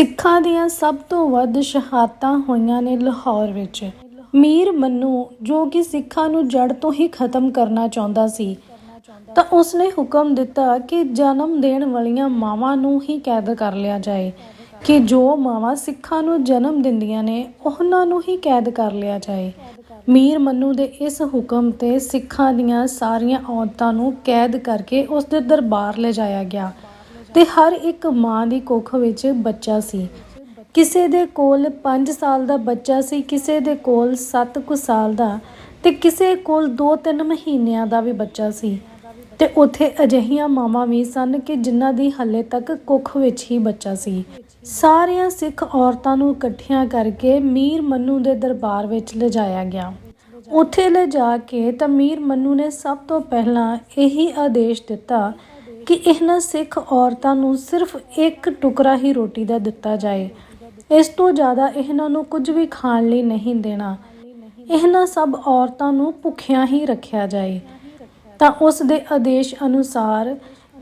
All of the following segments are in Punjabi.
ਸਿੱਖਾਂ ਦੀਆਂ ਸਭ ਤੋਂ ਵੱਧ ਸ਼ਹਾਦਤਾਂ ਹੋਈਆਂ ਨੇ ਲਾਹੌਰ ਵਿੱਚ। ਮੀਰ ਮੰਨੂ, ਜੋ ਕਿ ਸਿੱਖਾਂ ਨੂੰ ਜੜ ਤੋਂ ਹੀ ਖਤਮ ਕਰਨਾ ਚਾਹੁੰਦਾ ਸੀ, ਤਾਂ ਉਸਨੇ ਹੁਕਮ ਦਿੱਤਾ ਕਿ ਜਨਮ ਦੇਣ ਵਾਲੀਆਂ ਮਾਵਾਂ ਨੂੰ ਹੀ ਕੈਦ ਕਰ ਲਿਆ ਜਾਏ, ਕਿ ਜੋ ਮਾਵਾਂ ਸਿੱਖਾਂ ਨੂੰ ਜਨਮ ਦਿੰਦੀਆਂ ਨੇ, ਉਹਨਾਂ ਨੂੰ ਹੀ ਕੈਦ ਕਰ ਲਿਆ ਜਾਏ। ਮੀਰ ਮੰਨੂ ਦੇ ਇਸ ਹੁਕਮ ਤੇ ਸਿੱਖਾਂ ਦੀਆਂ ਸਾਰੀਆਂ ਔਰਤਾਂ ਨੂੰ ਕੈਦ ਕਰਕੇ ਉਸ ਦੇ ਦਰਬਾਰ ਲਿਜਾਇਆ ਗਿਆ। ਤੇ ਹਰ ਇੱਕ ਮਾਂ ਦੀ ਕੁੱਖ ਵਿੱਚ ਬੱਚਾ ਸੀ। ਕਿਸੇ ਦੇ ਕੋਲ 5 ਸਾਲ ਦਾ ਬੱਚਾ ਸੀ, ਕਿਸੇ ਦੇ ਕੋਲ 7 ਕੁ ਸਾਲ ਦਾ ਤੇ ਕਿਸੇ ਕੋਲ 2-3 ਮਹੀਨਿਆਂ ਦਾ ਵੀ ਬੱਚਾ ਸੀ। ਤੇ ਉੱਥੇ ਅਜਿਹੀਆਂ ਮਾਵਾਂ ਵੀ ਸਨ ਕਿ ਜਿਨ੍ਹਾਂ ਦੀ ਹੱਲੇ ਤੱਕ ਕੁੱਖ ਵਿੱਚ ਹੀ ਬੱਚਾ ਸੀ। ਸਾਰੀਆਂ ਸਿੱਖ ਔਰਤਾਂ ਨੂੰ ਇਕੱਠੀਆਂ ਕਰਕੇ ਮੀਰ ਮੰਨੂ ਦੇ ਦਰਬਾਰ ਵਿੱਚ ਲਿਜਾਇਆ ਗਿਆ। ਉੱਥੇ ਲਿਜਾ ਕੇ ਤਾਂ ਮੀਰ ਮੰਨੂ ਨੇ ਸਭ ਤੋਂ ਪਹਿਲਾਂ ਇਹੀ ਆਦੇਸ਼ ਦਿੱਤਾ ਕਿ ਇਹਨਾਂ ਸਿੱਖ ਔਰਤਾਂ ਨੂੰ ਸਿਰਫ ਇੱਕ ਟੁਕੜਾ ਹੀ ਰੋਟੀ ਦਾ ਦਿੱਤਾ ਜਾਏ। ਇਸ ਤੋਂ ਜ਼ਿਆਦਾ ਇਹਨਾਂ ਨੂੰ ਕੁਝ ਵੀ ਖਾਣ ਲਈ ਨਹੀਂ ਦੇਣਾ। ਇਹਨਾਂ ਸਭ ਔਰਤਾਂ ਨੂੰ ਭੁੱਖਿਆਂ ਹੀ ਰੱਖਿਆ ਜਾਏ। ਤਾਂ ਉਸ ਦੇ ਆਦੇਸ਼ ਅਨੁਸਾਰ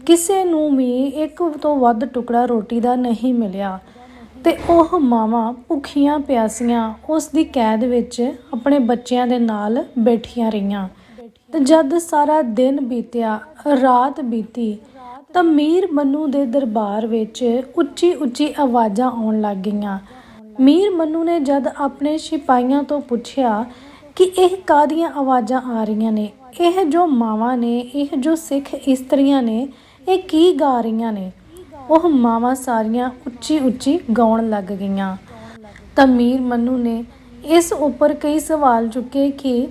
ਕਿਸੇ ਨੂੰ ਵੀ ਇੱਕ ਤੋਂ ਵੱਧ ਟੁਕੜਾ ਰੋਟੀ ਦਾ ਨਹੀਂ ਮਿਲਿਆ ਤੇ ਉਹ ਮਾਵਾਂ ਭੁੱਖੀਆਂ ਪਿਆਸੀਆਂ ਉਸ ਦੀ ਕੈਦ ਵਿੱਚ ਆਪਣੇ ਬੱਚਿਆਂ ਦੇ ਨਾਲ ਬੈਠੀਆਂ ਰਹੀਆਂ। ਤੇ ਜਦ ਸਾਰਾ ਦਿਨ ਬੀਤਿਆ, ਰਾਤ ਬੀਤੀ ਤਾਂ ਮੀਰ ਮੰਨੂ ਦੇ ਦਰਬਾਰ ਵਿੱਚ ਉੱਚੀ ਉੱਚੀ ਆਵਾਜ਼ਾਂ ਆਉਣ ਲੱਗ ਗਈਆਂ। ਮੀਰ ਮੰਨੂ ਨੇ ਜਦ ਆਪਣੇ ਸਿਪਾਹੀਆਂ ਤੋਂ ਪੁੱਛਿਆ ਕਿ ਇਹ ਕਾਦੀਆਂ ਆਵਾਜ਼ਾਂ ਆ ਰਹੀਆਂ ਨੇ, ਇਹ ਜੋ ਮਾਵਾਂ ਨੇ, ਇਹ ਜੋ ਸਿੱਖ ਇਸਤਰੀਆਂ ਨੇ, ਇਹ ਕੀ ਗਾ ਰਹੀਆਂ ਨੇ? ਉਹ ਮਾਵਾਂ ਸਾਰੀਆਂ ਉੱਚੀ ਉੱਚੀ ਗਾਉਣ ਲੱਗ ਗਈਆਂ। ਤਾਂ ਮੀਰ ਮੰਨੂ ਨੇ ਇਸ ਉੱਪਰ ਕਈ ਸਵਾਲ ਚੁੱਕੇ ਕਿ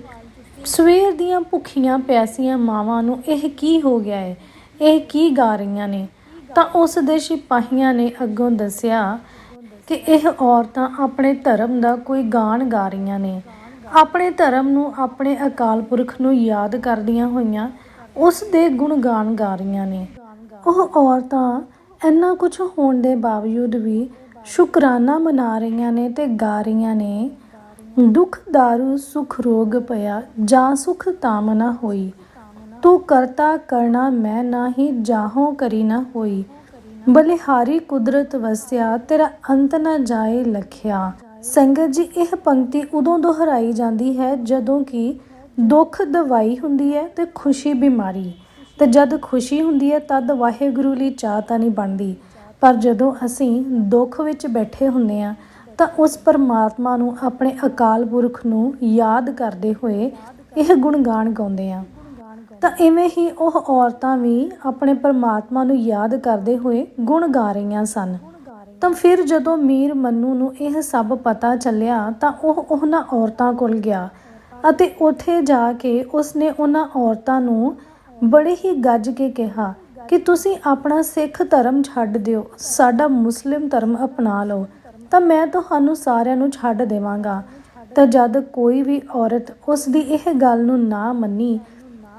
ਸਵੇਰ ਦੀਆਂ ਭੁੱਖੀਆਂ ਪਿਆਸੀਆਂ ਮਾਵਾਂ ਨੂੰ ਇਹ ਕੀ ਹੋ ਗਿਆ ਹੈ ਇਹ ਕੀ ਗਾ ਰਹੀਆਂ ਨੇ? ਤਾਂ ਉਸ ਦੇ ਸਿਪਾਹੀਆਂ ਨੇ ਅੱਗੋਂ ਦੱਸਿਆ ਕਿ ਇਹ ਔਰਤਾਂ ਆਪਣੇ ਧਰਮ ਦਾ ਕੋਈ ਗਾਣ ਗਾ ਰਹੀਆਂ ਨੇ। ਆਪਣੇ ਧਰਮ ਨੂੰ ਆਪਣੇ ਅਕਾਲ ਪੁਰਖ ਨੂੰ ਯਾਦ ਕਰਦੀਆਂ ਹੋਈਆਂ ਉਸ ਦੇ ਗੁਣਗਾਨ ਗਾ ਰਹੀਆਂ ਨੇ। ਉਹ ਔਰਤਾਂ ਇੰਨਾ ਕੁਝ ਹੋਣ ਦੇ ਬਾਵਜੂਦ ਵੀ ਸ਼ੁਕਰਾਨਾ ਮਨਾ ਰਹੀਆਂ ਨੇ ਤੇ ਗਾ ਰਹੀਆਂ ਨੇ। ਦੁੱਖ, ਦਾਰੂ, ਸੁਖ, ਰੋਗ ਪਿਆ ਜਾਂ ਸੁਖ ਤਾਮ ਨਾ ਹੋਈ। ਤੂੰ ਕਰਤਾ ਕਰਨਾ ਮੈਂ ਨਾਹੀ ਜਾਹੋਂ ਕਰੀ ਨਾ ਹੋਈ। ਬਲਿਹਾਰੀ ਕੁਦਰਤ ਵਸਿਆ, ਤੇਰਾ ਅੰਤ ਨਾ ਜਾਏ ਲਖਿਆ। ਸੰਗਤ ਜੀ, ਇਹ ਪੰਕਤੀ ਉਦੋਂ ਦੁਹਰਾਈ ਜਾਂਦੀ ਹੈ ਜਦੋਂ ਕਿ ਦੁੱਖ ਦਵਾਈ ਹੁੰਦੀ ਹੈ ਤੇ ਖੁਸ਼ੀ ਬਿਮਾਰੀ। ਤੇ ਜਦ ਖੁਸ਼ੀ ਹੁੰਦੀ ਹੈ ਤਦ ਵਾਹਿਗੁਰੂ ਲਈ ਚਾਹ ਤਾਂ ਨਹੀਂ ਬਣਦੀ। ਪਰ ਜਦੋਂ ਅਸੀਂ ਦੁੱਖ ਵਿੱਚ ਬੈਠੇ ਹੁੰਦੇ ਆ ਤਾਂ ਉਸ ਪਰਮਾਤਮਾ ਨੂੰ ਆਪਣੇ ਅਕਾਲ ਪੁਰਖ ਨੂੰ ਯਾਦ ਕਰਦੇ ਹੋਏ ਇਹ ਗੁਣ ਗਾਣ ਗਾਉਂਦੇ ਆ ਤਾਂ ਇਵੇਂ ਹੀ ਉਹ ਔਰਤਾਂ ਵੀ ਆਪਣੇ ਪਰਮਾਤਮਾ ਨੂੰ ਯਾਦ ਕਰਦੇ ਹੋਏ ਗੁਣ ਗਾ ਰਹੀਆਂ ਸਨ। ਤਾਂ ਫਿਰ ਜਦੋਂ ਮੀਰ ਮੰਨੂ ਨੂੰ ਇਹ ਸਭ ਪਤਾ ਚੱਲਿਆ, ਤਾਂ ਉਹ ਉਹਨਾਂ ਔਰਤਾਂ ਕੋਲ ਗਿਆ ਅਤੇ ਉੱਥੇ ਜਾ ਕੇ ਉਸਨੇ ਉਹਨਾਂ ਔਰਤਾਂ ਨੂੰ ਬੜੇ ਹੀ ਗੱਜ ਕੇ ਕਿਹਾ ਕਿ ਤੁਸੀਂ ਆਪਣਾ ਸਿੱਖ ਧਰਮ ਛੱਡ ਦਿਓ, ਸਾਡਾ ਮੁਸਲਿਮ ਧਰਮ ਅਪਣਾ ਲਓ। ਤਾਂ ਮੈਂ ਤੁਹਾਨੂੰ ਸਾਰਿਆਂ ਨੂੰ ਛੱਡ ਦੇਵਾਂਗਾ। ਤਾਂ ਜਦ ਕੋਈ ਵੀ ਔਰਤ ਉਸ ਦੀ ਇਹ ਗੱਲ ਨੂੰ ਨਾ ਮੰਨੀ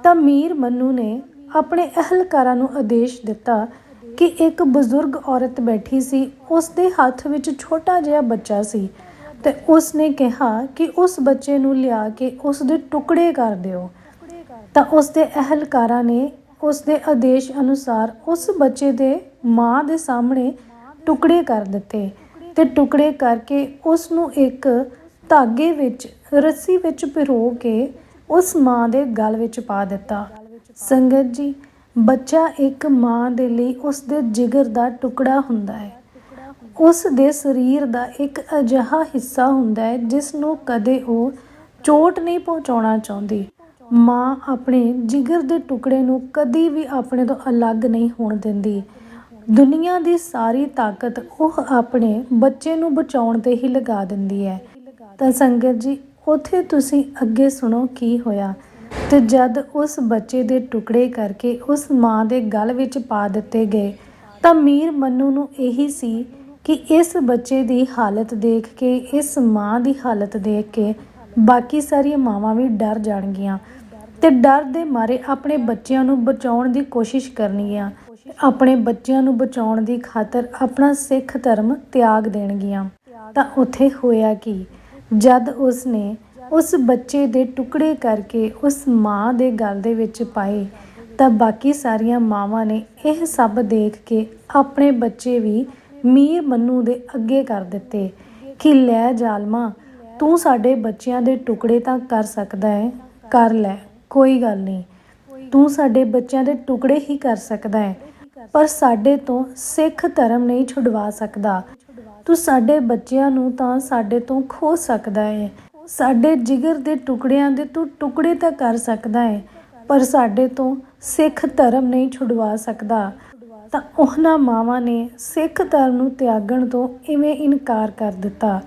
ਤਾਂ ਮੀਰ ਮੰਨੂ ਨੇ ਆਪਣੇ ਅਹਲਕਾਰਾਂ ਨੂੰ ਆਦੇਸ਼ ਦਿੱਤਾ ਕਿ ਇੱਕ ਬਜ਼ੁਰਗ ਔਰਤ ਬੈਠੀ ਸੀ ਉਸ ਦੇ ਹੱਥ ਵਿੱਚ ਛੋਟਾ ਜਿਹਾ ਬੱਚਾ ਸੀ ਤੇ ਉਸ ਨੇ ਕਿਹਾ ਕਿ ਉਸ ਬੱਚੇ ਨੂੰ ਲਿਆ ਕੇ ਉਸ ਦੇ ਟੁਕੜੇ ਕਰ ਦਿਓ। ਤਾਂ ਉਸ ਦੇ ਅਹਲਕਾਰਾਂ ਨੇ ਉਸ ਦੇ ਆਦੇਸ਼ ਅਨੁਸਾਰ ਉਸ ਬੱਚੇ ਦੇ ਮਾਂ ਦੇ ਸਾਹਮਣੇ ਟੁਕੜੇ ਕਰ ਦਿੱਤੇ ਤੇ ਟੁਕੜੇ ਕਰਕੇ ਉਸ ਨੂੰ ਇੱਕ ਧਾਗੇ ਵਿੱਚ, ਰੱਸੀ ਵਿੱਚ ਪਿਰੋ ਕੇ ਉਸ ਮਾਂ ਦੇ ਗਲ ਵਿੱਚ ਪਾ ਦਿੱਤਾ। ਸੰਗਤ ਜੀ, ਬੱਚਾ ਇੱਕ ਮਾਂ ਦੇ ਲਈ ਉਸ ਦੇ ਜਿਗਰ ਦਾ ਟੁਕੜਾ ਹੁੰਦਾ ਹੈ। ਉਸ ਦੇ ਸਰੀਰ ਦਾ ਇੱਕ ਅਜਿਹਾ ਹਿੱਸਾ ਹੁੰਦਾ ਹੈ ਜਿਸ ਨੂੰ ਕਦੇ ਉਹ ਚੋਟ ਨਹੀਂ ਪਹੁੰਚਾਉਣਾ ਚਾਹੁੰਦੀ। ਮਾਂ ਆਪਣੇ ਜਿਗਰ ਦੇ ਟੁਕੜੇ ਨੂੰ ਕਦੀ ਵੀ ਆਪਣੇ ਤੋਂ ਅਲੱਗ ਨਹੀਂ ਹੋਣ ਦਿੰਦੀ। ਦੁਨੀਆ ਦੀ ਸਾਰੀ ਤਾਕਤ ਉਹ ਆਪਣੇ ਬੱਚੇ ਨੂੰ ਬਚਾਉਣ ਤੇ ਹੀ ਲਗਾ ਦਿੰਦੀ ਹੈ। ਤਾਂ ਸੰਗਤ ਜੀ ਉੱਥੇ ਤੁਸੀਂ ਅੱਗੇ ਸੁਣੋ ਕੀ ਹੋਇਆ। ਤੇ ਜਦ ਉਸ ਬੱਚੇ ਦੇ ਟੁਕੜੇ ਕਰਕੇ ਉਸ ਮਾਂ ਦੇ ਗਲ ਵਿੱਚ ਪਾ ਦਿੱਤੇ ਗਏ, ਤਾਂ ਮੀਰ ਮੰਨੂ ਨੂੰ ਇਹੀ ਸੀ ਕਿ ਇਸ ਬੱਚੇ ਦੀ ਹਾਲਤ ਦੇਖ ਕੇ, ਇਸ ਮਾਂ ਦੀ ਹਾਲਤ ਦੇਖ ਕੇ ਬਾਕੀ ਸਾਰੀਆਂ ਮਾਵਾਂ ਵੀ ਡਰ ਜਾਣਗੀਆਂ ਤੇ ਡਰ ਦੇ ਮਾਰੇ ਆਪਣੇ ਬੱਚਿਆਂ ਨੂੰ ਬਚਾਉਣ ਦੀ ਕੋਸ਼ਿਸ਼ ਕਰਨਗੀਆਂ। ਆਪਣੇ ਬੱਚਿਆਂ ਨੂੰ ਬਚਾਉਣ ਦੀ ਖਾਤਰ ਆਪਣਾ ਸਿੱਖ ਧਰਮ ਤਿਆਗ ਦੇਣਗੀਆਂ। ਤਾਂ ਉੱਥੇ ਹੋਇਆ ਕੀ? ਜਦ ਉਸਨੇ ਉਸ ਬੱਚੇ ਦੇ ਟੁਕੜੇ ਕਰਕੇ ਉਸ ਮਾਂ ਦੇ ਗਲ ਦੇ ਵਿੱਚ ਪਾਏ, ਤਾਂ ਬਾਕੀ ਸਾਰੀਆਂ ਮਾਵਾਂ ਨੇ ਇਹ ਸਭ ਦੇਖ ਕੇ ਆਪਣੇ ਬੱਚੇ ਵੀ ਮੀਰ ਮੰਨੂ ਦੇ ਅੱਗੇ ਕਰ ਦਿੱਤੇ ਕਿ, ਲੈ ਜ਼ਾਲਮਾ, ਤੂੰ ਸਾਡੇ ਬੱਚਿਆਂ ਦੇ ਟੁਕੜੇ ਤਾਂ ਕਰ ਸਕਦਾ ਹੈ ਕਰ ਲੈ, ਕੋਈ ਗੱਲ ਨਹੀਂ। ਤੂੰ ਸਾਡੇ ਬੱਚਿਆਂ ਦੇ ਟੁਕੜੇ ਹੀ ਕਰ ਸਕਦਾ ਹੈ ਪਰ ਸਾਡੇ ਤੋਂ ਸਿੱਖ ਧਰਮ ਨਹੀਂ ਛੁਡਵਾ ਸਕਦਾ। ਤੂੰ ਸਾਡੇ ਬੱਚਿਆਂ ਨੂੰ ਤਾਂ ਸਾਡੇ ਤੋਂ ਖੋ ਸਕਦਾ ਹੈ ਸਾਡੇ ਜਿਗਰ ਦੇ ਟੁਕੜਿਆਂ ਦੇ ਤੂੰ ਟੁਕੜੇ ਤਾਂ ਕਰ ਸਕਦਾ ਹੈ ਪਰ ਸਾਡੇ ਤੋਂ ਸਿੱਖ ਧਰਮ ਨਹੀਂ ਛੁਡਵਾ ਸਕਦਾ। ਤਾਂ ਉਹਨਾਂ ਮਾਵਾਂ ਨੇ ਸਿੱਖ ਧਰਮ ਨੂੰ ਤਿਆਗਣ ਤੋਂ ਇਵੇਂ ਇਨਕਾਰ ਕਰ ਦਿੱਤਾ।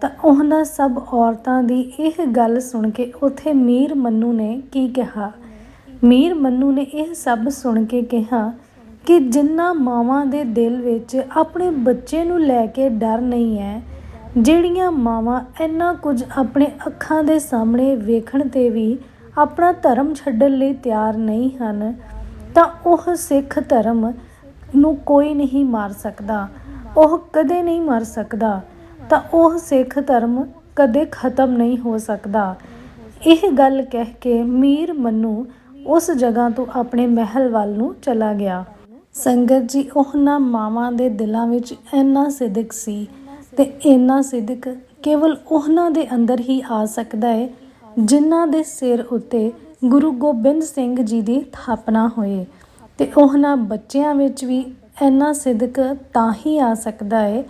ਤਾਂ ਉਹਨਾਂ ਸਭ ਔਰਤਾਂ ਦੀ ਇਹ ਗੱਲ ਸੁਣ ਕੇ ਉਥੇ ਮੀਰ ਮੰਨੂ ਨੇ ਕੀ ਕਿਹਾ? ਮੀਰ ਮੰਨੂ ਨੇ ਇਹ ਸਭ ਸੁਣ ਕੇ ਕਿਹਾ ਕਿ ਜਿਨ੍ਹਾਂ ਮਾਵਾਂ ਦੇ ਦਿਲ ਵਿੱਚ ਆਪਣੇ ਬੱਚੇ ਨੂੰ ਲੈ ਕੇ ਡਰ ਨਹੀਂ ਹੈ, ਜਿਹੜੀਆਂ ਮਾਵਾਂ ਇੰਨਾ ਕੁਝ ਆਪਣੇ ਅੱਖਾਂ ਦੇ ਸਾਹਮਣੇ ਵੇਖਣ ਤੇ ਵੀ ਆਪਣਾ ਧਰਮ ਛੱਡਣ ਲਈ ਤਿਆਰ ਨਹੀਂ ਹਨ, ਤਾਂ ਉਹ ਸਿੱਖ ਧਰਮ ਨੂੰ ਕੋਈ ਨਹੀਂ ਮਾਰ ਸਕਦਾ। ਉਹ ਕਦੇ ਨਹੀਂ ਮਰ ਸਕਦਾ, ਤਾਂ ਉਹ ਸਿੱਖ ਧਰਮ ਕਦੇ ਖਤਮ ਨਹੀਂ ਹੋ ਸਕਦਾ। ਇਹ ਗੱਲ ਕਹਿ ਕੇ ਮੀਰ ਮੰਨੂ ਉਸ ਜਗ੍ਹਾ ਤੋਂ ਆਪਣੇ ਮਹਿਲ ਵੱਲ ਨੂੰ ਚਲਾ ਗਿਆ। ਸੰਗਤ ਜੀ, ਉਹਨਾਂ ਮਾਵਾਂ ਦੇ ਦਿਲਾਂ ਵਿੱਚ ਇੰਨਾ ਸਿਦਕ ਸੀ ਤੇ ਇੰਨਾ ਸਿਦਕ ਕੇਵਲ ਉਹਨਾਂ ਦੇ ਅੰਦਰ ਹੀ ਆ ਸਕਦਾ ਹੈ ਜਿਨ੍ਹਾਂ ਦੇ ਸਿਰ ਉੱਤੇ ਗੁਰੂ ਗੋਬਿੰਦ ਸਿੰਘ ਜੀ ਦੀ ਥਾਪਨਾ ਹੋਏ ਤੇ ਉਹਨਾਂ ਬੱਚਿਆਂ ਵਿੱਚ ਵੀ ਇੰਨਾ ਸਿਦਕ ਤਾਂ ਹੀ ਆ ਸਕਦਾ ਹੈ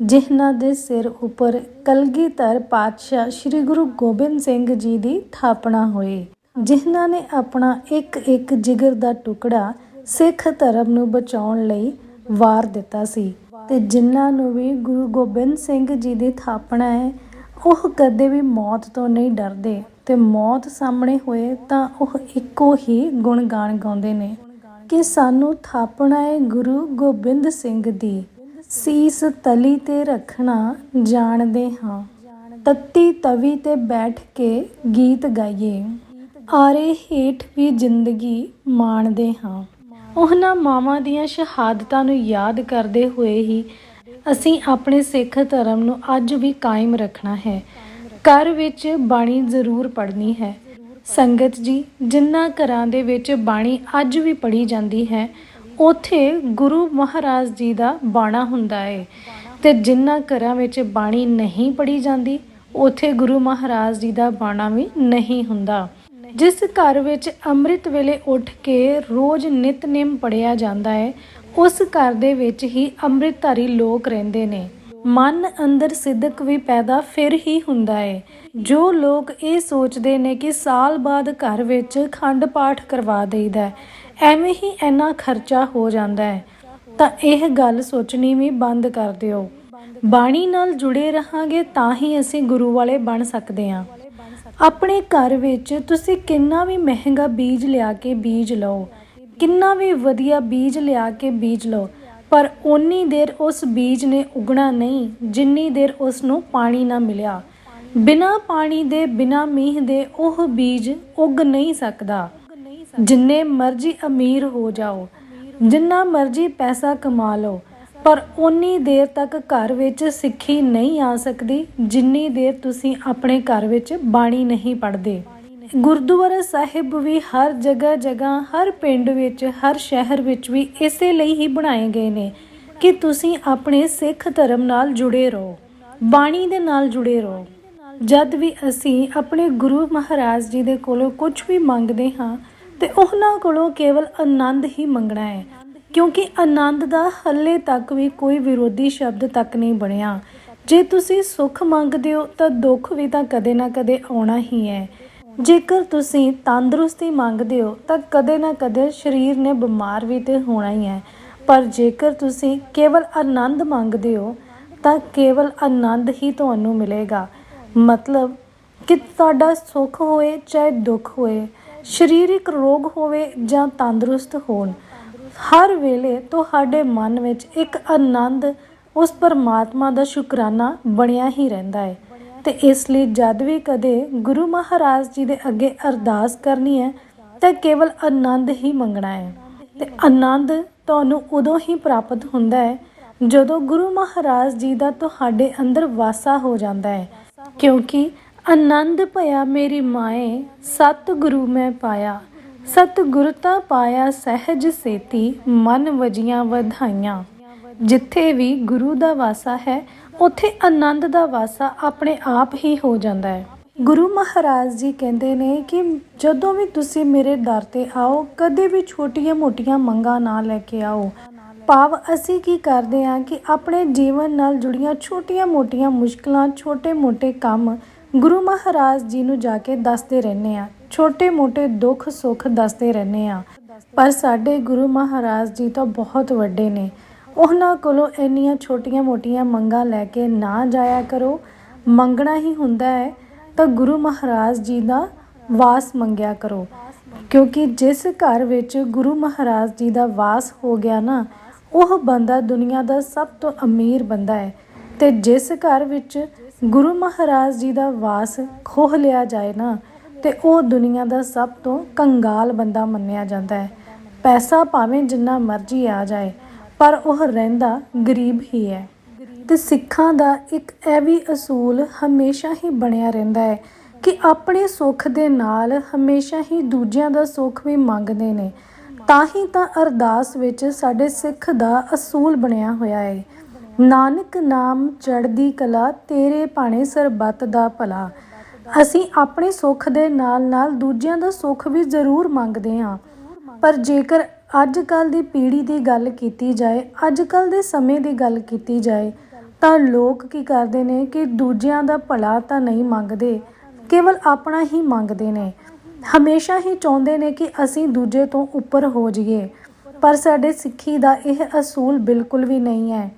ਜਿਨ੍ਹਾਂ ਦੇ ਸਿਰ ਉੱਪਰ ਕਲਗੀਧਰ ਪਾਤਸ਼ਾਹ ਸ੍ਰੀ ਗੁਰੂ ਗੋਬਿੰਦ ਸਿੰਘ ਜੀ ਦੀ ਥਾਪਨਾ ਹੋਏ, ਜਿਨ੍ਹਾਂ ਨੇ ਆਪਣਾ ਇੱਕ ਇੱਕ ਜਿਗਰ ਦਾ ਟੁਕੜਾ ਸਿੱਖ ਧਰਮ ਨੂੰ ਬਚਾਉਣ ਲਈ ਵਾਰ ਦਿੱਤਾ ਸੀ। ਤੇ ਜਿਨ੍ਹਾਂ ਨੂੰ ਵੀ ਗੁਰੂ ਗੋਬਿੰਦ ਸਿੰਘ ਜੀ ਦੀ ਥਾਪਣਾ ਹੈ, ਉਹ ਕਦੇ ਵੀ ਮੌਤ ਤੋਂ ਨਹੀਂ ਡਰਦੇ। ਤੇ ਮੌਤ ਸਾਹਮਣੇ ਹੋਏ ਤਾਂ ਉਹ ਇੱਕੋ ਹੀ ਗੁਣ ਗਾਣ ਗਾਉਂਦੇ ਨੇ ਕਿ ਸਾਨੂੰ ਥਾਪਣਾ ਹੈ ਗੁਰੂ ਗੋਬਿੰਦ ਸਿੰਘ ਦੀ। ਸੀਸ ਤਲੀ ਤੇ ਰੱਖਣਾ ਜਾਣਦੇ ਹਾਂ। ਤੱਤੀ ਤਵੀ ਤੇ ਬੈਠ ਕੇ ਗੀਤ ਗਾਈਏ। ਆਰੇ ਹੇਠ ਵੀ ਜ਼ਿੰਦਗੀ ਮਾਣਦੇ ਹਾਂ। ਉਹਨਾਂ ਮਾਵਾਂ ਦੀਆਂ ਸ਼ਹਾਦਤਾਂ ਨੂੰ ਯਾਦ ਕਰਦੇ ਹੋਏ ਹੀ ਅਸੀਂ ਆਪਣੇ ਸਿੱਖ ਧਰਮ ਨੂੰ ਅੱਜ ਵੀ ਕਾਇਮ ਰੱਖਣਾ ਹੈ। ਘਰ ਵਿੱਚ ਬਾਣੀ ਜ਼ਰੂਰ ਪੜ੍ਹਨੀ ਹੈ। ਸੰਗਤ ਜੀ ਜਿਨ੍ਹਾਂ ਘਰਾਂ ਦੇ ਵਿੱਚ ਬਾਣੀ ਅੱਜ ਵੀ ਪੜ੍ਹੀ ਜਾਂਦੀ ਹੈ, ਉਥੇ ਗੁਰੂ ਮਹਾਰਾਜ ਜੀ ਦਾ ਬਾਣਾ ਹੁੰਦਾ ਹੈ ਤੇ ਜਿਨ੍ਹਾਂ ਘਰਾਂ ਵਿੱਚ ਬਾਣੀ ਨਹੀਂ ਪੜ੍ਹੀ ਜਾਂਦੀ, ਉਥੇ ਗੁਰੂ ਮਹਾਰਾਜ ਜੀ ਦਾ ਬਾਣਾ ਵੀ ਨਹੀਂ ਹੁੰਦਾ। ਜਿਸ ਘਰ ਵਿੱਚ ਅੰਮ੍ਰਿਤ ਵੇਲੇ ਉੱਠ ਕੇ ਰੋਜ਼ ਨਿਤਨੇਮ ਪੜਿਆ ਜਾਂਦਾ ਹੈ, ਉਸ ਘਰ ਦੇ ਵਿੱਚ ਹੀ ਅੰਮ੍ਰਿਤਧਾਰੀ ਲੋਕ ਰਹਿੰਦੇ ਨੇ। ਮਨ ਅੰਦਰ ਸਿੱਧਕ ਵੀ ਪੈਦਾ ਫਿਰ ਹੀ ਹੁੰਦਾ ਹੈ। ਜੋ ਲੋਕ ਇਹ ਸੋਚਦੇ ਨੇ ਕਿ ਸਾਲ ਬਾਅਦ ਘਰ ਵਿੱਚ ਖੰਡ ਪਾਠ ਕਰਵਾ ਦੇਈਦਾ ਐਵੇਂ ਹੀ ਇੰਨਾ ਖਰਚਾ ਹੋ ਜਾਂਦਾ ਹੈ। ਤਾਂ ਇਹ ਗੱਲ ਸੋਚਣੀ ਵੀ ਬੰਦ ਕਰ ਦਿਓ। ਬਾਣੀ ਨਾਲ ਜੁੜੇ ਰਹਾਂਗੇ ਤਾਂ ਹੀ ਅਸੀਂ ਗੁਰੂ ਵਾਲੇ ਬਣ ਸਕਦੇ ਹਾਂ। ਆਪਣੇ ਘਰ ਵਿੱਚ ਤੁਸੀਂ ਕਿੰਨਾ ਵੀ ਮਹਿੰਗਾ ਬੀਜ ਲਿਆ ਕੇ ਬੀਜ ਲਓ, ਕਿੰਨਾ ਵੀ ਵਧੀਆ ਬੀਜ ਲਿਆ ਕੇ ਬੀਜ ਲਓ, ਪਰ ਓਨੀ ਦੇਰ ਉਸ ਬੀਜ ਨੇ ਉਗਣਾ ਨਹੀਂ, ਜਿੰਨੀ ਦੇਰ ਉਸ ਨੂੰ ਪਾਣੀ ਨਾ ਮਿਲਿਆ। ਬਿਨਾ ਪਾਣੀ ਦੇ, ਬਿਨਾ ਮੀਂਹ ਦੇ ਉਹ ਬੀਜ ਉਗ ਨਹੀਂ ਸਕਦਾ। ਜਿੰਨੇ ਮਰਜ਼ੀ ਅਮੀਰ ਹੋ ਜਾਓ, ਜਿੰਨਾ ਮਰਜ਼ੀ ਪੈਸਾ ਕਮਾ ਲਓ ਪਰ ਓਨੀ ਦੇਰ ਤੱਕ ਘਰ ਵਿੱਚ ਸਿੱਖੀ ਨਹੀਂ ਆ ਸਕਦੀ, ਜਿੰਨੀ ਦੇਰ ਤੁਸੀਂ ਆਪਣੇ ਘਰ ਵਿੱਚ ਬਾਣੀ ਨਹੀਂ ਪੜ੍ਹਦੇ। ਗੁਰਦੁਆਰਾ ਸਾਹਿਬ ਵੀ ਹਰ ਜਗ੍ਹਾ ਜਗ੍ਹਾ, ਹਰ ਪਿੰਡ ਵਿੱਚ, ਹਰ ਸ਼ਹਿਰ ਵਿੱਚ ਵੀ ਇਸੇ ਲਈ ਹੀ ਬਣਾਏ ਗਏ ਨੇ ਕਿ ਤੁਸੀਂ ਆਪਣੇ ਸਿੱਖ ਧਰਮ ਨਾਲ ਜੁੜੇ ਰਹੋ, ਬਾਣੀ ਦੇ ਨਾਲ ਜੁੜੇ ਰਹੋ। ਜਦ ਵੀ ਅਸੀਂ ਆਪਣੇ ਗੁਰੂ ਮਹਾਰਾਜ ਜੀ ਦੇ ਕੋਲੋਂ ਕੁਝ ਵੀ ਮੰਗਦੇ ਹਾਂ, ਤੇ ਉਹਨਾਂ ਕੋਲੋਂ ਕੇਵਲ ਆਨੰਦ ਹੀ ਮੰਗਣਾ ਹੈ। ਕਿਉਂਕਿ ਆਨੰਦ ਦਾ ਹੱਲੇ ਤੱਕ ਵੀ ਕੋਈ ਵਿਰੋਧੀ ਸ਼ਬਦ ਤੱਕ ਨਹੀਂ ਬਣਿਆ। ਜੇ ਤੁਸੀਂ ਸੁੱਖ ਮੰਗਦੇ ਹੋ ਤਾਂ ਦੁੱਖ ਵੀ ਤਾਂ ਕਦੇ ਨਾ ਕਦੇ ਆਉਣਾ ਹੀ ਹੈ। ਜੇਕਰ ਤੁਸੀਂ ਤੰਦਰੁਸਤੀ ਮੰਗਦੇ ਹੋ ਤਾਂ ਕਦੇ ਨਾ ਕਦੇ ਸਰੀਰ ਨੇ ਬਿਮਾਰ ਵੀ ਤੇ ਹੋਣਾ ਹੀ ਹੈ। ਪਰ ਜੇਕਰ ਤੁਸੀਂ ਕੇਵਲ ਆਨੰਦ ਮੰਗਦੇ ਹੋ ਤਾਂ ਕੇਵਲ ਆਨੰਦ ਹੀ ਤੁਹਾਨੂੰ ਮਿਲੇਗਾ। ਮਤਲਬ ਕਿ ਤੁਹਾਡਾ ਸੁੱਖ ਹੋਏ ਚਾਹੇ ਦੁੱਖ ਹੋਏ, ਸਰੀਰਿਕ ਰੋਗ ਹੋਵੇ ਜਾਂ ਤੰਦਰੁਸਤ ਹੋਣ। ਹਰ ਵੇਲੇ ਤੁਹਾਡੇ ਮਨ ਵਿੱਚ ਇੱਕ ਆਨੰਦ, ਉਸ ਪਰਮਾਤਮਾ ਦਾ ਸ਼ੁਕਰਾਨਾ ਬਣਿਆ ਹੀ ਰਹਿੰਦਾ ਹੈ। ਤੇ ਇਸ ਲਈ ਜਦ ਵੀ ਕਦੇ ਗੁਰੂ ਮਹਾਰਾਜ ਜੀ ਦੇ ਅੱਗੇ ਅਰਦਾਸ ਕਰਨੀ ਹੈ, ਤਾਂ ਕੇਵਲ ਆਨੰਦ ਹੀ ਮੰਗਣਾ ਹੈ। ਤੇ ਆਨੰਦ ਤੁਹਾਨੂੰ ਉਦੋਂ ਹੀ ਪ੍ਰਾਪਤ ਹੁੰਦਾ ਹੈ, ਜਦੋਂ ਗੁਰੂ ਮਹਾਰਾਜ ਜੀ ਦਾ ਤੁਹਾਡੇ ਅੰਦਰ ਵਾਸਾ ਹੋ ਜਾਂਦਾ ਹੈ। ਕਿਉਂਕਿ ਆਨੰਦ ਭਇਆ ਮੇਰੀ ਮਾਏ ਸਤ ਗੁਰੂ ਮੈਂ ਪਾਇਆ। ਸਤ ਗੁਰ ਤਾਂ ਪਾਇਆ ਸਹਿਜ ਸੇਤੀ, ਮਨ ਵਜੀਆਂ ਵਧਾਈਆਂ। ਜਿੱਥੇ ਵੀ ਗੁਰੂ ਦਾ ਵਾਸਾ ਹੈ, ਉੱਥੇ ਆਨੰਦ ਦਾ ਵਾਸਾ ਆਪਣੇ ਆਪ ਹੀ ਹੋ ਜਾਂਦਾ ਹੈ। ਗੁਰੂ ਮਹਾਰਾਜ ਜੀ ਕਹਿੰਦੇ ਨੇ ਕਿ ਜਦੋਂ ਵੀ ਤੁਸੀਂ ਮੇਰੇ ਦਰ ਤੇ ਆਓ, ਕਦੇ ਵੀ ਛੋਟੀਆਂ-ਮੋਟੀਆਂ ਮੰਗਾਂ ਨਾ ਲੈ ਕੇ ਆਓ। ਭਾਵ ਅਸੀਂ ਕੀ ਕਰਦੇ ਹਾਂ ਕਿ ਆਪਣੇ ਜੀਵਨ ਨਾਲ ਜੁੜੀਆਂ ਛੋਟੀਆਂ-ਮੋਟੀਆਂ ਮੁਸ਼ਕਲਾਂ ਛੋਟੇ-ਮੋਟੇ ਕੰਮ ਗੁਰੂ ਮਹਾਰਾਜ ਜੀ ਨੂੰ ਜਾ ਕੇ ਦੱਸਦੇ ਰਹਿੰਦੇ ਆ ਛੋਟੇ-ਮੋਟੇ ਦੁੱਖ ਸੁੱਖ ਦੱਸਦੇ ਰਹਿੰਦੇ ਆ ਪਰ ਸਾਡੇ ਗੁਰੂ ਮਹਾਰਾਜ ਜੀ ਤਾਂ ਬਹੁਤ ਵੱਡੇ ਨੇ। ਉਹਨਾਂ ਕੋਲੋਂ ਇੰਨੀਆਂ ਛੋਟੀਆਂ-ਮੋਟੀਆਂ ਮੰਗਾਂ ਲੈ ਕੇ ਨਾ ਜਾਇਆ ਕਰੋ। ਮੰਗਣਾ ਹੀ ਹੁੰਦਾ ਹੈ, ਤਾਂ ਗੁਰੂ ਮਹਾਰਾਜ ਜੀ ਦਾ ਵਾਸ ਮੰਗਿਆ ਕਰੋ। ਕਿਉਂਕਿ ਜਿਸ ਘਰ ਵਿੱਚ ਗੁਰੂ ਮਹਾਰਾਜ ਜੀ ਦਾ ਵਾਸ ਹੋ ਗਿਆ ਨਾ, ਉਹ ਬੰਦਾ ਦੁਨੀਆ ਦਾ ਸਭ ਤੋਂ ਅਮੀਰ ਬੰਦਾ ਹੈ। ਤੇ ਜਿਸ ਘਰ ਵਿੱਚ ਗੁਰੂ ਮਹਾਰਾਜ ਜੀ ਦਾ ਵਾਸ ਖੋਹ ਲਿਆ ਜਾਏ ਨਾ, ਤੇ ਉਹ ਦੁਨੀਆ ਦਾ ਸਭ ਤੋਂ ਕੰਗਾਲ ਬੰਦਾ ਮੰਨਿਆ ਜਾਂਦਾ ਹੈ। ਪੈਸਾ ਭਾਵੇਂ ਜਿੰਨਾ ਮਰਜ਼ੀ ਆ ਜਾਏ, ਪਰ ਉਹ ਰਹਿੰਦਾ ਗਰੀਬ ਹੀ ਹੈ। ਤੇ ਸਿੱਖਾਂ ਦਾ ਇੱਕ ਇਹ ਵੀ ਅਸੂਲ ਹਮੇਸ਼ਾ ਹੀ ਬਣਿਆ ਰਹਿੰਦਾ ਹੈ ਕਿ ਆਪਣੇ ਸੁੱਖ ਦੇ ਨਾਲ ਹਮੇਸ਼ਾ ਹੀ ਦੂਜਿਆਂ ਦਾ ਸੁੱਖ ਵੀ ਮੰਗਦੇ ਨੇ। ਤਾਂ ਹੀ ਤਾਂ ਅਰਦਾਸ ਵਿੱਚ ਸਾਡੇ ਸਿੱਖ ਦਾ ਅਸੂਲ ਬਣਿਆ ਹੋਇਆ ਹੈ। ਨਾਨਕ ਨਾਮ ਚੜ੍ਹਦੀ ਕਲਾ, ਤੇਰੇ ਭਾਣੇ ਸਰਬੱਤ ਦਾ ਭਲਾ। ਅਸੀਂ ਆਪਣੇ ਸੁੱਖ ਦੇ ਨਾਲ ਨਾਲ ਦੂਜਿਆਂ ਦਾ ਸੁੱਖ ਵੀ ਜ਼ਰੂਰ ਮੰਗਦੇ ਹਾਂ। ਪਰ ਜੇਕਰ ਅੱਜ ਕੱਲ ਦੀ ਪੀੜ੍ਹੀ ਦੀ ਗੱਲ ਕੀਤੀ ਜਾਏ ਅੱਜ ਕੱਲ ਦੇ ਸਮੇਂ ਦੀ ਗੱਲ ਕੀਤੀ ਜਾਏ, ਤਾਂ ਲੋਕ ਕੀ ਕਰਦੇ ਨੇ ਕਿ ਦੂਜਿਆਂ ਦਾ ਭਲਾ ਤਾਂ ਨਹੀਂ ਮੰਗਦੇ, ਕੇਵਲ ਆਪਣਾ ਹੀ ਮੰਗਦੇ ਨੇ। ਹਮੇਸ਼ਾ ਹੀ ਚਾਹੁੰਦੇ ਨੇ ਕਿ ਅਸੀਂ ਦੂਜੇ ਤੋਂ ਉੱਪਰ ਹੋ ਜਾਈਏ, ਪਰ ਸਾਡੇ ਸਿੱਖੀ ਦਾ ਇਹ ਅਸੂਲ ਬਿਲਕੁਲ ਵੀ ਨਹੀਂ ਹੈ।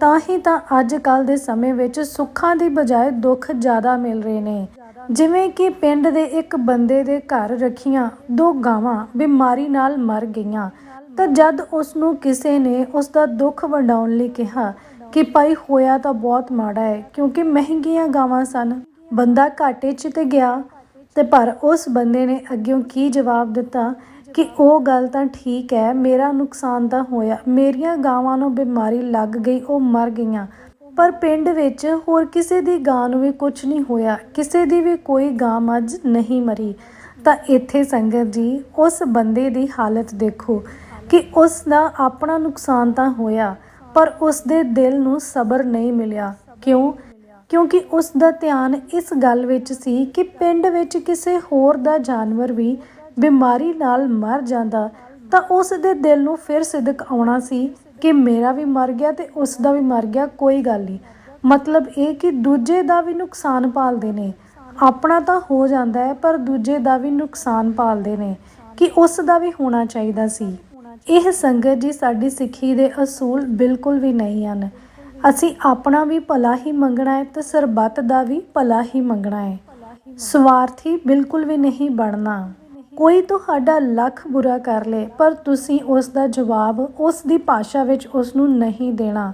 ਤਾਂ ਹੀ ਤਾਂ ਅੱਜ ਕੱਲ ਦੇ ਸਮੇਂ ਵਿੱਚ ਸੁੱਖਾਂ ਦੀ ਬਜਾਏ ਦੁੱਖ ਜ਼ਿਆਦਾ ਮਿਲ ਰਹੇ ਨੇ। ਜਿਵੇਂ ਕਿ ਪਿੰਡ ਦੇ ਇੱਕ ਬੰਦੇ ਦੇ ਘਰ ਰੱਖੀਆਂ ਦੋ ਗਾਵਾਂ ਬਿਮਾਰੀ ਨਾਲ ਮਰ ਗਈਆਂ। ਤਾਂ ਜਦ ਉਸ ਨੂੰ ਕਿਸੇ ਨੇ ਉਸ ਦਾ ਦੁੱਖ ਵੰਡਾਉਣ ਲਈ ਕਿਹਾ ਕਿ ਭਾਈ ਹੋਇਆ ਤਾਂ ਬਹੁਤ ਮਾੜਾ ਹੈ, ਕਿਉਂਕਿ ਮਹਿੰਗੀਆਂ ਗਾਵਾਂ ਸਨ। ਬੰਦਾ ਘਾਟੇ 'ਚ ਤੇ ਗਿਆ ਤੇ ਪਰ ਉਸ ਬੰਦੇ ਨੇ ਅੱਗੇ ਕੀ ਜਵਾਬ ਦਿੱਤਾ? ਕਿ ਉਹ ਗੱਲ ਤਾਂ ਠੀਕ ਹੈ, ਮੇਰਾ ਨੁਕਸਾਨ ਤਾਂ ਹੋਇਆ। ਮੇਰੀਆਂ ਗਾਵਾਂ ਨੂੰ ਬਿਮਾਰੀ ਲੱਗ ਗਈ, ਉਹ ਮਰ ਗਈਆਂ। ਪਰ ਪਿੰਡ ਵਿੱਚ ਹੋਰ ਕਿਸੇ ਦੀ ਗਾਂ ਨੂੰ ਵੀ ਕੁਝ ਨਹੀਂ ਹੋਇਆ। ਕਿਸੇ ਦੀ ਵੀ ਕੋਈ ਗਾਂ ਮੱਝ ਨਹੀਂ ਮਰੀ। ਤਾਂ ਇੱਥੇ ਸੰਗਤ ਜੀ, ਉਸ ਬੰਦੇ ਦੀ ਹਾਲਤ ਦੇਖੋ ਕਿ ਉਸ ਦਾ ਆਪਣਾ ਨੁਕਸਾਨ ਤਾਂ ਹੋਇਆ, ਪਰ ਉਸ ਦੇ ਦਿਲ ਨੂੰ ਸਬਰ ਨਹੀਂ ਮਿਲਿਆ। ਕਿਉਂ? ਕਿਉਂਕਿ ਉਸ ਦਾ ਧਿਆਨ ਇਸ ਗੱਲ ਵਿੱਚ ਸੀ ਕਿ ਪਿੰਡ ਵਿੱਚ ਕਿਸੇ ਹੋਰ ਦਾ ਜਾਨਵਰ ਵੀ ਬਿਮਾਰੀ ਨਾਲ ਮਰ ਜਾਂਦਾ, ਤਾਂ ਉਸ ਦੇ ਦਿਲ ਨੂੰ ਫਿਰ ਸਿਦਕ ਆਉਣਾ ਸੀ ਕਿ ਮੇਰਾ ਵੀ ਮਰ ਗਿਆ ਤੇ ਉਸ ਦਾ ਵੀ ਮਰ ਗਿਆ, ਕੋਈ ਗੱਲ ਨਹੀਂ। ਮਤਲਬ ਇਹ ਕਿ ਦੂਜੇ ਦਾ ਵੀ ਨੁਕਸਾਨ ਪਾਲਦੇ ਨੇ। ਆਪਣਾ ਤਾਂ ਹੋ ਜਾਂਦਾ ਹੈ, ਪਰ ਦੂਜੇ ਦਾ ਵੀ ਨੁਕਸਾਨ ਪਾਲਦੇ ਨੇ ਕਿ ਉਸ ਦਾ ਵੀ ਹੋਣਾ ਚਾਹੀਦਾ ਸੀ। ਇਹ ਸੰਗਤ ਜੀ ਸਾਡੀ ਸਿੱਖੀ ਦੇ ਅਸੂਲ ਬਿਲਕੁਲ ਵੀ ਨਹੀਂ ਹਨ। ਅਸੀਂ ਆਪਣਾ ਵੀ ਭਲਾ ਹੀ ਮੰਗਣਾ ਹੈ ਤੇ ਸਰਬੱਤ ਦਾ ਵੀ ਭਲਾ ਹੀ ਮੰਗਣਾ ਹੈ। ਸਵਾਰਥੀ ਬਿਲਕੁਲ ਵੀ ਨਹੀਂ ਬਣਨਾ। ਕੋਈ ਤੁਹਾਡਾ ਲੱਖ ਬੁਰਾ ਕਰ ਲੇ, ਪਰ ਤੁਸੀਂ ਉਸ ਦਾ ਜਵਾਬ ਉਸ ਦੀ ਭਾਸ਼ਾ ਵਿੱਚ ਉਸ ਨੂੰ ਨਹੀਂ ਦੇਣਾ।